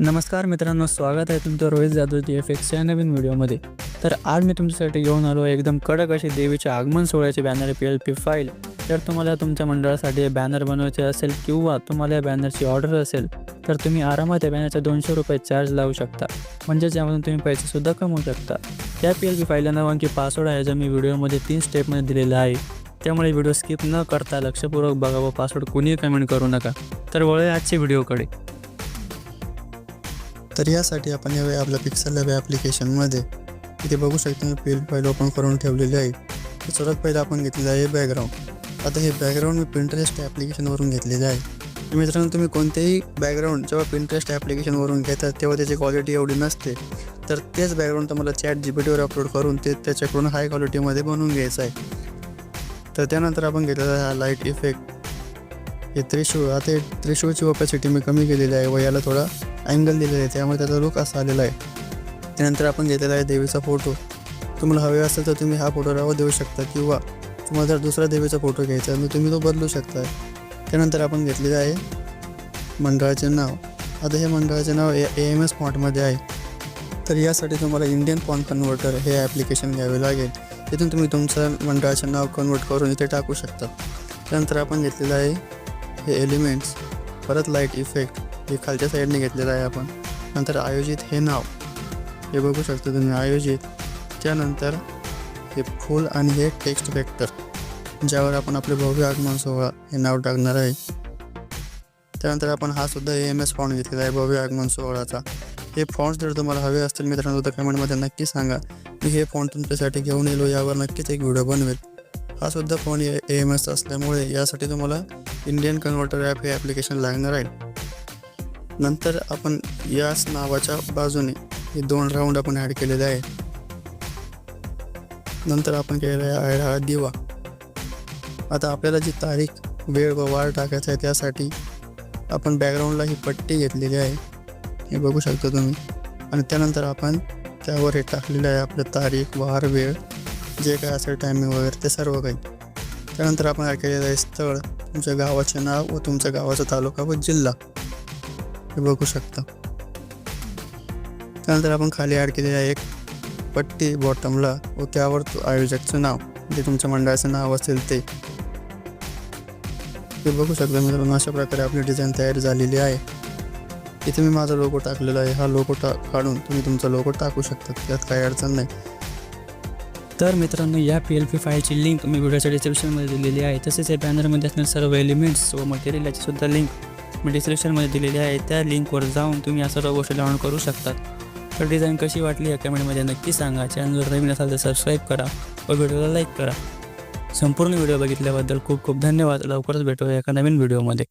नमस्कार मित्रांनो स्वागत आहे तुमचं रोहित जाधव टी एफ या नवीन व्हिडिओमध्ये. तर आज मी तुमच्यासाठी घेऊन आलो एकदम कडक अशी देवीचे आगमन सोहळ्याचे banner P L P file जर तुम्हाला तुमच्या मंडळासाठी बॅनर बनवायचे असेल किंवा तुम्हाला या बॅनरची ऑर्डर असेल तर तुम्ही आरामात या बॅनरचा दोनशे रुपये चार्ज लावू शकता. म्हणजे यामधून तुम्ही पैसेसुद्धा कमवू शकता. या पी एल पी फाईलला नाव आणखी पासवर्ड आहे जो मी व्हिडिओमध्ये तीन स्टेपमध्ये दिलेला आहे. त्यामुळे व्हिडिओ स्किप न करता लक्षपूर्वक बघा व पासवर्ड कोणीही कमेंट करू नका. तर वळूया आजच्या व्हिडिओकडे तर यासाठी आपण यावेळी आपल्या पिक्सल लॅब ॲप्लिकेशनमध्ये इथे बघू शकतो मी पी फाईल ओपन करून ठेवलेली आहे. तर सर्वात पहिलं आपण घेतलेलं आहे बॅकग्राऊंड आता हे बॅकग्राऊंड मी पिंटरेस्ट ॲप्लिकेशनवरून घेतलेले आहे. मित्रांनो तुम्ही कोणतेही बॅकग्राऊंड जेव्हा पिंटरेस्ट ॲप्लिकेशनवरून घेतात तेव्हा त्याची क्वालिटी एवढी नसते. तर तेच बॅकग्राऊंड तुम्हाला चॅट जी पी टीवर अपलोड करून ते त्याच्याकडून हाय क्वालिटीमध्ये बनवून घ्यायचं आहे. तर त्यानंतर आपण घेतलेला आहे हा लाइट इफेक्ट हे त्रिशूळ आता हे त्रिशूळची ओपॅसिटी मी कमी केलेली आहे व याला थोडा अँगल दिलेला आहे त्यामुळे त्याचा लुक असा आलेला आहे. त्यानंतर आपण घेतलेला आहे देवीचा फोटो तुम्हाला हवे असेल तर तुम्ही हा फोटो राव देऊ शकता किंवा तुम्हाला जर दुसरा देवीचा फोटो घ्यायचा आहे, तुम्ही तो बदलू शकता. त्यानंतर आपण घेतलेलं आहे मंडळाचे नाव. आता हे मंडळाचे नाव ए एम एस फॉन्टमध्ये आहे. तर यासाठी तुम्हाला इंडियन फॉन्ट कन्व्हर्टर हे ॲप्लिकेशन घ्यावे लागेल. तिथून तुम्ही तुमचं मंडळाचे नाव कन्वर्ट करून इथे टाकू शकता. त्यानंतर आपण घेतलेलं आहे हे एलिमेंट्स परत लाइट इफेक्ट हे खालच्या साईडने घेतलेलं आहे आपण नंतर आयोजित हे नाव. हे बघू शकता तुम्ही आयोजित. त्यानंतर हे फूल आणि हे टेक्स्ट वेक्टर ज्यावर आपण आपले भव्य आगमन सोहळा हे नाव टाकणार आहे. त्यानंतर आपण हा सुद्धा ए एम एस फॉन्ट घेतलेला आहे भव्य आगमन सोहळाचा हे फॉन्ट्स जर तुम्हाला हवे असतील मित्रांनो तर कमेंटमध्ये नक्की सांगा. मी हे फॉन्ट तुमच्यासाठी घेऊन येलो यावर नक्कीच एक व्हिडिओ बनवेल. हा सुद्धा फोन ए एम एस असल्यामुळे यासाठी तुम्हाला इंडियन कन्व्हर्टर ॲप हे ॲप्लिकेशन लागणार आहे. नंतर आपण याच नावाच्या बाजूने हे दोन राऊंड आपण ॲड केलेले आहे नंतर आपण केलेला आहे हा दिवा. आता आपल्याला जी तारीख वेळ व वार टाकायचा आहे त्यासाठी आपण बॅकग्राऊंडला ही पट्टी घेतलेली आहे. हे बघू शकता तुम्ही. आणि त्यानंतर आपण त्यावर हे टाकलेलं आहे आपलं तारीख वार वेळ जे काय असेल टायमिंग वगैरे ते सर्व काही. त्यानंतर आपण ॲड केलेलं आहे स्थळ तुमच्या गावाचे नाव व तुमच्या गावाचा तालुका व जिल्हा. हे बघू शकता. त्यानंतर आपण खाली ॲड केलेली आहे एक पट्टी बॉटमला व त्यावर आयोजकचं नाव जे तुमच्या मंडळाचं नाव असेल ते. हे बघू शकता मित्रांनो अशा प्रकारे आपली डिझाईन तयार झालेली आहे. इथे मी माझा लोगो टाकलेला आहे. हा लोगो टा काढून तुम्ही तुमचा लोगो टाकू शकता त्यात काही अडचण नाही. तर मित्रांनो या पी एल पी फायची लिंक मी व्हिडिओच्या डिस्क्रिप्शनमध्ये दिलेली आहे. तसेच या बॅनरमध्ये असणारे सर्व एलिमेंट्स व मटेरियल याची सुद्धा लिंक मी डिस्क्रिप्शनमध्ये दिलेली आहे त्या लिंकवर जाऊन तुम्ही या सर्व गोष्टी डाउनलोड करू शकतात. तर डिझाईन कशी वाटली या कमेंटमध्ये नक्की सांगा. चॅनलवर नवीन असाल तर सबस्क्राईब करा व व्हिडिओला लाईक करा. संपूर्ण व्हिडिओ बघितल्याबद्दल खूप खूप धन्यवाद. लवकरच भेटूया एका नवीन व्हिडिओमध्ये.